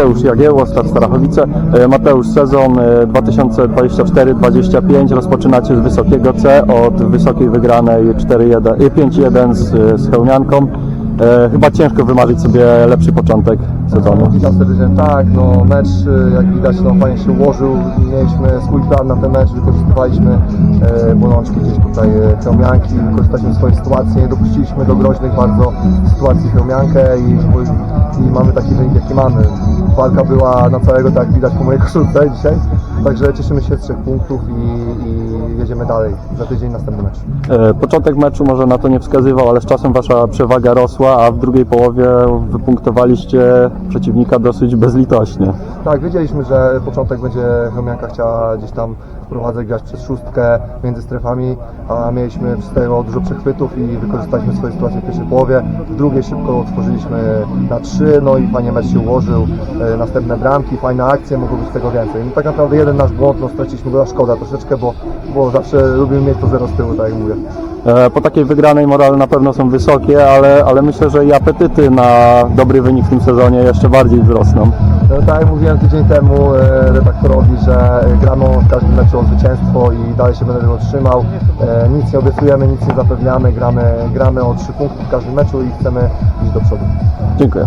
Mateusz Jagiełło, Star Starachowice. E, Mateusz, sezon e, 2024-25 rozpoczynacie z wysokiego C od wysokiej wygranej 4-1, e, 5-1 z, z Chełmianką. E, Chyba ciężko wymarzyć sobie lepszy początek sezonu. Witam serdecznie. Tak, no mecz y, jak widać no, fajnie się ułożył. Mieliśmy swój plan na ten mecz, wykorzystywaliśmy e, bolączki gdzieś tutaj e, wykorzystaliśmy swoje sytuacje, nie dopuściliśmy do groźnych bardzo sytuacji Chełmiankę i, i mamy taki wynik jaki mamy. Walka była na całego, tak jak widać po mojej koszulce dzisiaj. Także cieszymy się z trzech punktów i, i dalej. Za tydzień następny mecz. E, Początek meczu może na to nie wskazywał, ale z czasem wasza przewaga rosła, a w drugiej połowie wypunktowaliście przeciwnika dosyć bezlitośnie. Tak, wiedzieliśmy, że początek będzie Chomianka chciała gdzieś tam wprowadzać, grać przez szóstkę między strefami, a mieliśmy z tego dużo przechwytów i wykorzystaliśmy swoje sytuacje w pierwszej połowie. W drugiej szybko otworzyliśmy na trzy, no i fajnie mecz się ułożył, e, następne bramki, fajne akcje, mogło być tego więcej. No, tak naprawdę jeden nasz błąd, no straciliśmy go, szkoda troszeczkę, bo, bo zawsze lubimy mieć to zero z tyłu, tak jak mówię. E, Po takiej wygranej morale na pewno są wysokie, ale, ale myślę, że i apetyty na dobry wynik w tym sezonie jeszcze bardziej wzrosną. No, tak jak mówiłem tydzień temu e, redaktorowi, że e, gramy w każdym meczu o zwycięstwo i dalej się będę tego trzymał. E, Nic nie obiecujemy, nic nie zapewniamy, gramy, gramy o trzy punkty w każdym meczu i chcemy iść do przodu. Dziękuję.